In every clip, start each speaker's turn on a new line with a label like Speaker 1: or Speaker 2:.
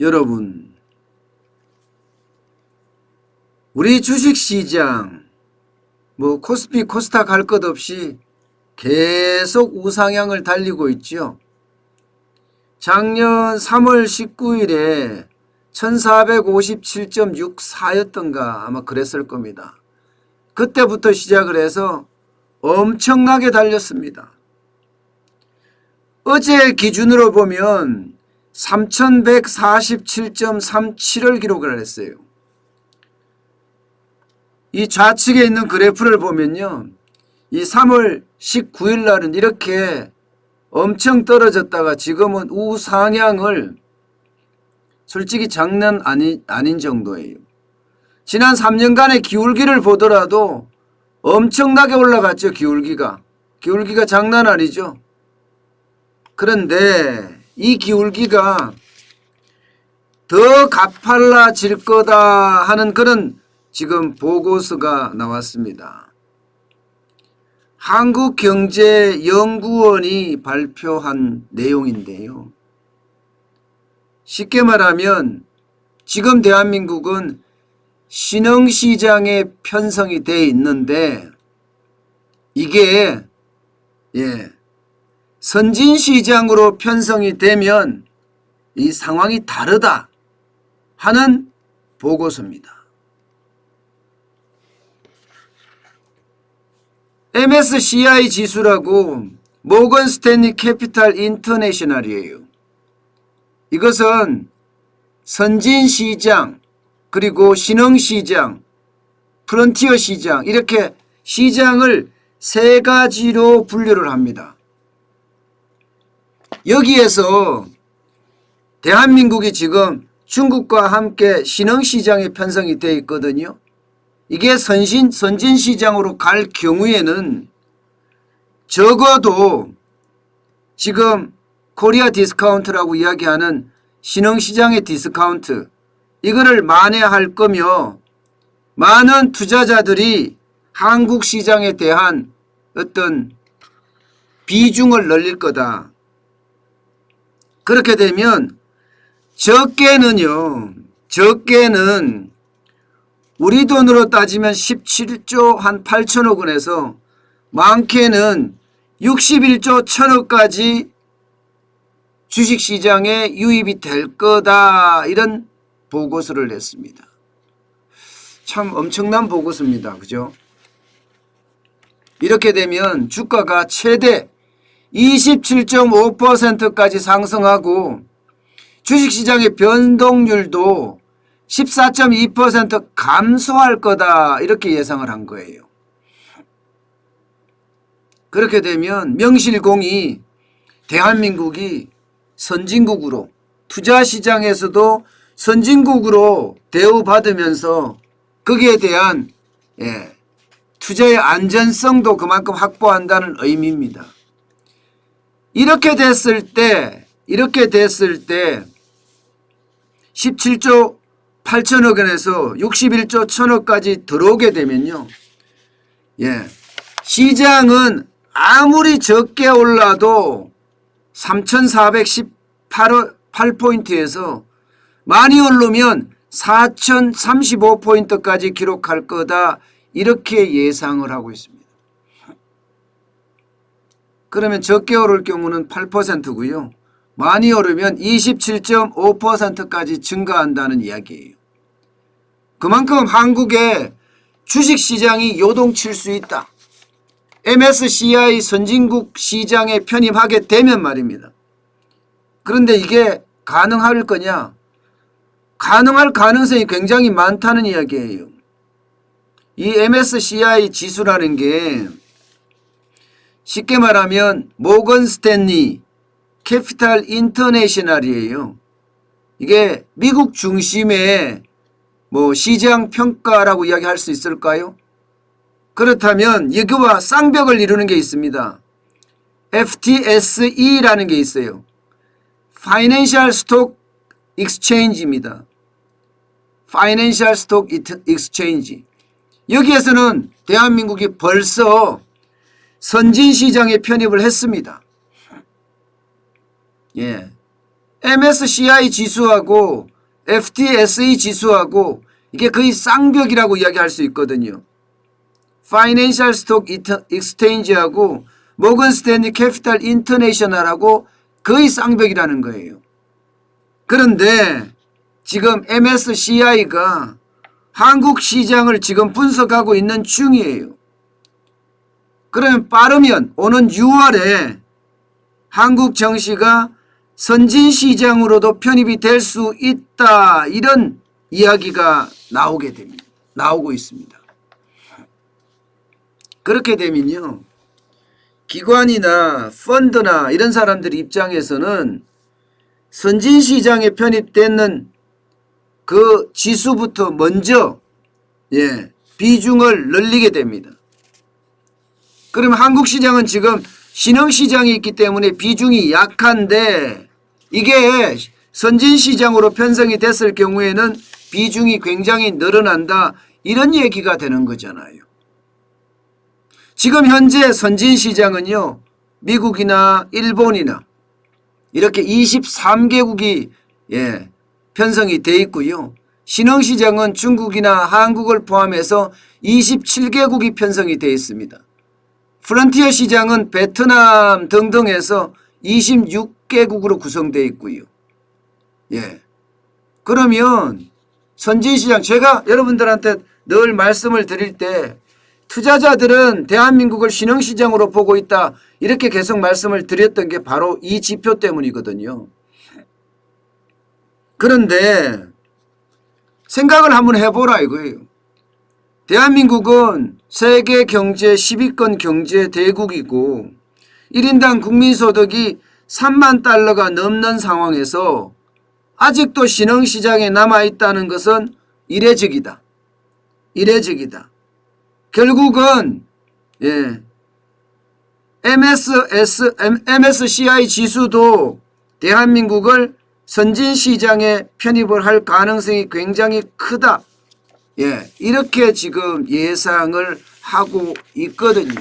Speaker 1: 여러분, 우리 주식시장, 뭐 코스피, 코스닥 할것 없이 계속 우상향을 달리고 있죠. 작년 3월 19일에 1457.64였던가 아마 그랬을 겁니다. 그때부터 시작을 해서 엄청나게 달렸습니다. 어제 기준으로 보면 3147.37을 기록을 했어요. 이 좌측에 있는 그래프를 보면요. 이 3월 19일 날은 이렇게 엄청 떨어졌다가 지금은 우상향을 솔직히 장난 아니, 아닌 정도예요. 지난 3년간의 기울기를 보더라도 엄청나게 올라갔죠, 기울기가. 기울기가 장난 아니죠. 그런데 이 기울기가 더 가팔라질 거다 하는 그런 지금 보고서가 나왔습니다. 한국경제연구원이 발표한 내용인데요. 쉽게 말하면 지금 대한민국은 신흥시장에 편성이 돼 있는데 이게 예 선진시장으로 편성이 되면 이 상황이 다르다 하는 보고서입니다. MSCI 지수라고 모건 스탠리 캐피탈 인터내셔널이에요. 이것은 선진 시장 그리고 신흥 시장, 프론티어 시장 이렇게 시장을 세 가지로 분류를 합니다. 여기에서 대한민국이 지금 중국과 함께 신흥 시장에 편성이 되어 있거든요. 이게 선신, 선진 시장으로 갈 경우에는 적어도 지금 코리아 디스카운트라고 이야기하는 신흥 시장의 디스카운트 이거를 만회할 거며 많은 투자자들이 한국 시장에 대한 어떤 비중을 늘릴 거다. 그렇게 되면 적게는요. 적게는 우리 돈으로 따지면 17조 한 8천억 원에서 많게는 61조 천억까지 주식시장에 유입이 될 거다 이런 보고서를 냈습니다. 참 엄청난 보고서입니다. 그죠? 이렇게 되면 주가가 최대 27.5%까지 상승하고 주식시장의 변동률도 14.2% 감소할 거다 이렇게 예상을 한 거예요. 그렇게 되면 명실공히 대한민국이 선진국으로 투자시장에서도 선진국으로 대우받으면서 거기에 대한 예, 투자의 안전성도 그만큼 확보한다는 의미입니다. 이렇게 됐을 때 이렇게 됐을 때 17조 8천억 원에서 61조 1천억까지 들어오게 되면요. 예. 시장은 아무리 적게 올라도 3,418포인트에서 많이 오르면 4,035포인트까지 기록할 거다. 이렇게 예상을 하고 있습니다. 그러면 적게 오를 경우는 8%고요. 많이 오르면 27.5%까지 증가한다는 이야기예요. 그만큼 한국의 주식시장이 요동칠 수 있다. MSCI 선진국 시장에 편입하게 되면 말입니다. 그런데 이게 가능할 거냐? 가능할 가능성이 굉장히 많다는 이야기예요. 이 MSCI 지수라는 게 쉽게 말하면 모건 스탠리 캐피탈 인터내셔널이에요. 이게 미국 중심의 뭐 시장 평가라고 이야기할 수 있을까요? 그렇다면 여기와 쌍벽을 이루는 게 있습니다. FTSE라는 게 있어요. Financial Stock Exchange입니다. Financial Stock Exchange. 여기에서는 대한민국이 벌써 선진 시장에 편입을 했습니다. 예. MSCI 지수하고 FTSE 지수하고 이게 거의 쌍벽이라고 이야기할 수 있거든요. 파이낸셜 스톡 익스체인지하고 모건 스탠리 캐피탈 인터내셔널하고 거의 쌍벽이라는 거예요. 그런데 지금 MSCI가 한국 시장을 지금 분석하고 있는 중이에요. 그러면 빠르면 오는 6월에 한국 정시가 선진 시장으로도 편입이 될 수 있다. 이런 이야기가 나오게 됩니다. 나오고 있습니다. 그렇게 되면요. 기관이나 펀드나 이런 사람들 입장에서는 선진 시장에 편입되는 그 지수부터 먼저 예, 비중을 늘리게 됩니다. 그러면 한국 시장은 지금 신흥 시장이 있기 때문에 비중이 약한데 이게 선진 시장으로 편성이 됐을 경우에는 비중이 굉장히 늘어난다 이런 얘기가 되는 거잖아요. 지금 현재 선진 시장은요. 미국이나 일본이나 이렇게 23개국이 예, 편성이 돼 있고요. 신흥 시장은 중국이나 한국을 포함해서 27개국이 편성이 돼 있습니다. 프런티어 시장은 베트남 등등에서 26개국으로 구성되어 있고요. 예. 그러면 선진 시장 제가 여러분들한테 늘 말씀을 드릴 때 투자자들은 대한민국을 신흥 시장으로 보고 있다. 이렇게 계속 말씀을 드렸던 게 바로 이 지표 때문이거든요. 그런데 생각을 한번 해보라 이거예요. 대한민국은 세계 경제 10위권 경제 대국이고 1인당 국민소득이 3만 달러가 넘는 상황에서 아직도 신흥시장에 남아있다는 것은 이례적이다. 이례적이다. 결국은 예, MSS, MSCI 지수도 대한민국을 선진시장에 편입을 할 가능성이 굉장히 크다. 예, 이렇게 지금 예상을 하고 있거든요.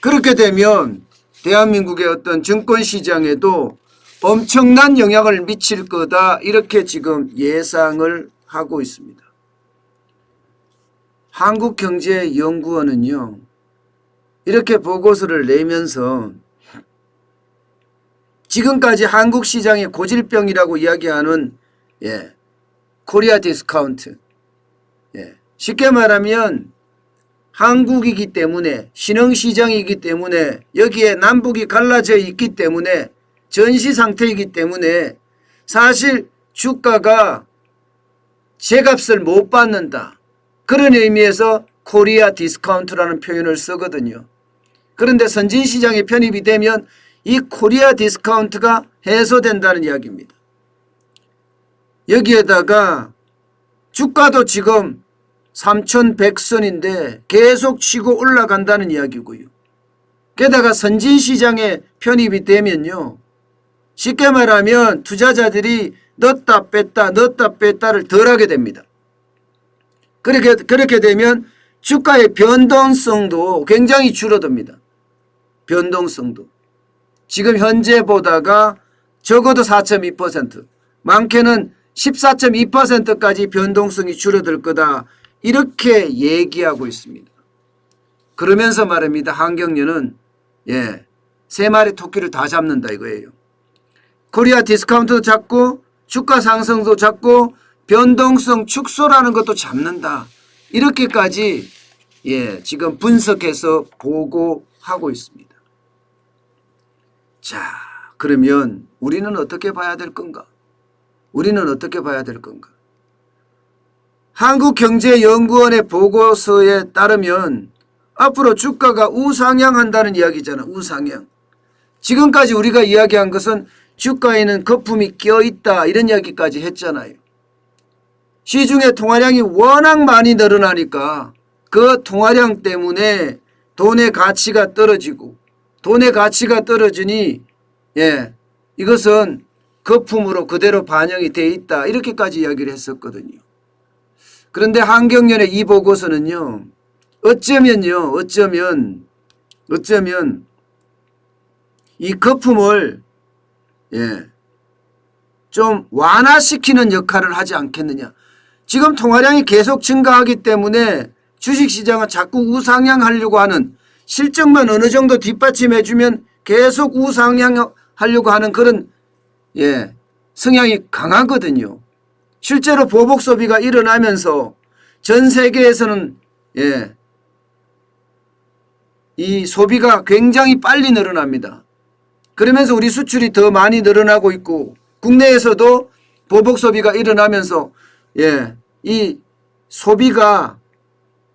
Speaker 1: 그렇게 되면 대한민국의 어떤 증권시장에도 엄청난 영향을 미칠 거다. 이렇게 지금 예상을 하고 있습니다. 한국경제연구원은요, 이렇게 보고서를 내면서 지금까지 한국 시장의 고질병이라고 이야기하는 예, 코리아 디스카운트. 예, 쉽게 말하면 한국이기 때문에 신흥시장이기 때문에 여기에 남북이 갈라져 있기 때문에 전시 상태이기 때문에 사실 주가가 제 값을 못 받는다. 그런 의미에서 코리아 디스카운트라는 표현을 쓰거든요. 그런데 선진시장에 편입이 되면 이 코리아 디스카운트가 해소된다는 이야기입니다. 여기에다가 주가도 지금 3,100선인데 계속 치고 올라간다는 이야기고요. 게다가 선진시장에 편입이 되면요. 쉽게 말하면 투자자들이 넣었다 뺐다 넣었다 뺐다를 덜 하게 됩니다. 그렇게, 그렇게 되면 주가의 변동성도 굉장히 줄어듭니다. 변동성도. 지금 현재 보다가 적어도 4.2% 많게는 14.2%까지 변동성이 줄어들 거다. 이렇게 얘기하고 있습니다. 그러면서 말입니다. 한경련은 예, 세 마리 토끼를 다 잡는다 이거예요. 코리아 디스카운트도 잡고 주가 상승도 잡고 변동성 축소라는 것도 잡는다. 이렇게까지 예, 지금 분석해서 보고하고 있습니다. 자, 그러면 우리는 어떻게 봐야 될 건가? 우리는 어떻게 봐야 될 건가? 한국경제연구원의 보고서에 따르면 앞으로 주가가 우상향한다는 이야기잖아. 우상향. 지금까지 우리가 이야기한 것은 주가에는 거품이 껴있다 이런 이야기까지 했잖아요. 시중에 통화량이 워낙 많이 늘어나니까 그 통화량 때문에 돈의 가치가 떨어지고 돈의 가치가 떨어지니 예 이것은 거품으로 그대로 반영이 돼 있다 이렇게까지 이야기를 했었거든요. 그런데 한경련의 이 보고서는요 어쩌면요 어쩌면 어쩌면 이 거품을 예 좀 완화시키는 역할을 하지 않겠느냐. 지금 통화량이 계속 증가하기 때문에 주식시장은 자꾸 우상향하려고 하는 실적만 어느 정도 뒷받침해주면 계속 우상향하려고 하는 그런 예 성향이 강하거든요. 실제로 보복 소비가 일어나면서 전 세계에서는 예, 이 소비가 굉장히 빨리 늘어납니다. 그러면서 우리 수출이 더 많이 늘어나고 있고 국내에서도 보복 소비가 일어나면서 예, 이 소비가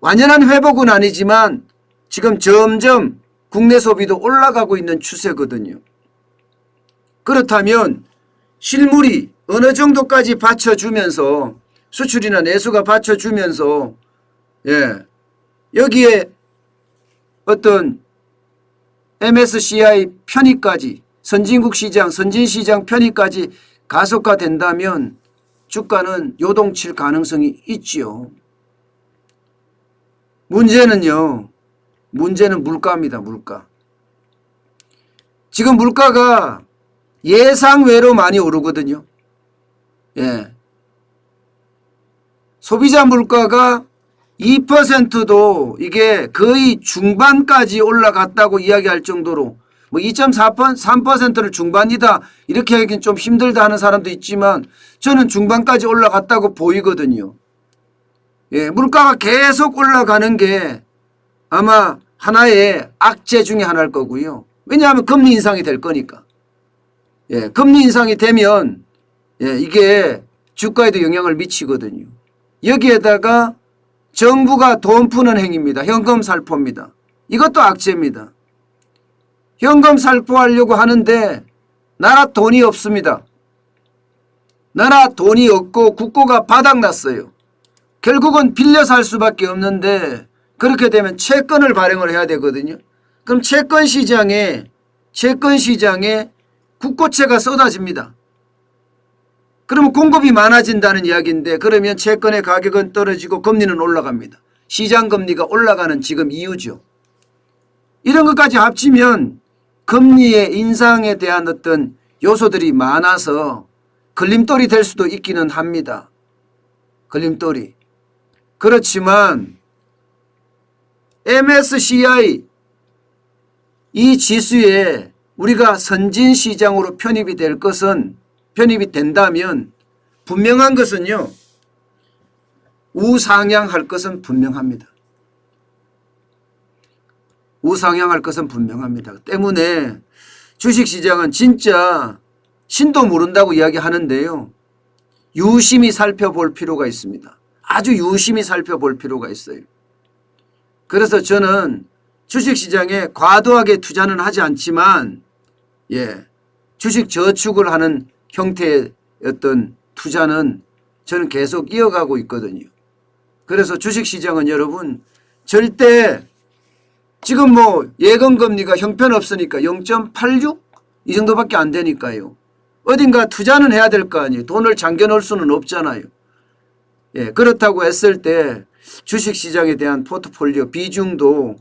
Speaker 1: 완연한 회복은 아니지만 지금 점점 국내 소비도 올라가고 있는 추세거든요. 그렇다면 실물이 어느 정도까지 받쳐주면서 수출이나 내수가 받쳐주면서 예, 여기에 어떤 MSCI 편입까지 선진국 시장, 선진 시장 편입까지 가속화된다면 주가는 요동칠 가능성이 있지요. 문제는요. 문제는 물가입니다. 물가. 지금 물가가 예상 외로 많이 오르거든요. 예. 소비자 물가가 2%도 이게 거의 중반까지 올라갔다고 이야기할 정도로 뭐2.4% 3%를 중반이다 이렇게 하기는 좀 힘들다 하는 사람도 있지만 저는 중반까지 올라갔다고 보이거든요. 예, 물가가 계속 올라가는 게 아마 하나의 악재 중에 하나일 거고요. 왜냐하면 금리 인상이 될 거니까. 예, 금리 인상이 되면 예, 이게 주가에도 영향을 미치거든요. 여기에다가 정부가 돈 푸는 행위입니다. 현금 살포입니다. 이것도 악재입니다. 현금 살포하려고 하는데 나라 돈이 없습니다. 나라 돈이 없고 국고가 바닥났어요. 결국은 빌려 살 수밖에 없는데 그렇게 되면 채권을 발행을 해야 되거든요. 그럼 채권 시장에 채권 시장에 국고채가 쏟아집니다. 그러면 공급이 많아진다는 이야기인데 그러면 채권의 가격은 떨어지고 금리는 올라갑니다. 시장 금리가 올라가는 지금 이유죠. 이런 것까지 합치면 금리의 인상에 대한 어떤 요소들이 많아서 걸림돌이 될 수도 있기는 합니다. 걸림돌이. 그렇지만 MSCI 이 지수에 우리가 선진 시장으로 편입이 될 것은 편입이 된다면 분명한 것은요. 우상향할 것은 분명합니다. 우상향할 것은 분명합니다. 때문에 주식시장은 진짜 신도 모른다고 이야기하는데요. 유심히 살펴볼 필요가 있습니다. 아주 유심히 살펴볼 필요가 있어요. 그래서 저는 주식시장에 과도하게 투자는 하지 않지만 예, 주식 저축을 하는 형태의 어떤 투자는 저는 계속 이어가고 있거든요. 그래서 주식시장은 여러분 절대 지금 뭐 예금 금리가 형편없으니까 0.86 이 정도밖에 안 되니까요. 어딘가 투자는 해야 될 거 아니에요. 돈을 잠겨 놓을 수는 없잖아요. 예, 그렇다고 했을 때 주식시장에 대한 포트폴리오 비중도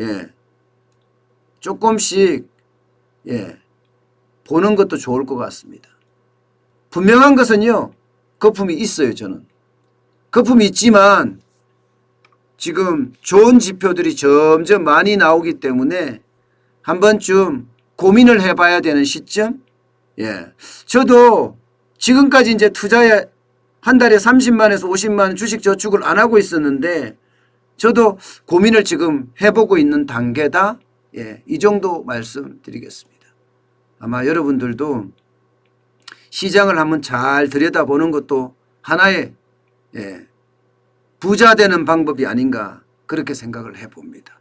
Speaker 1: 예, 조금씩 예, 보는 것도 좋을 것 같습니다. 분명한 것은요, 거품이 있어요, 저는. 거품이 있지만 지금 좋은 지표들이 점점 많이 나오기 때문에 한 번쯤 고민을 해봐야 되는 시점? 예. 저도 지금까지 이제 투자에 한 달에 30만에서 50만 주식 저축을 안 하고 있었는데 저도 고민을 지금 해보고 있는 단계다. 예. 이 정도 말씀드리겠습니다. 아마 여러분들도 시장을 한번 잘 들여다보는 것도 하나의 예, 부자 되는 방법이 아닌가 그렇게 생각을 해봅니다.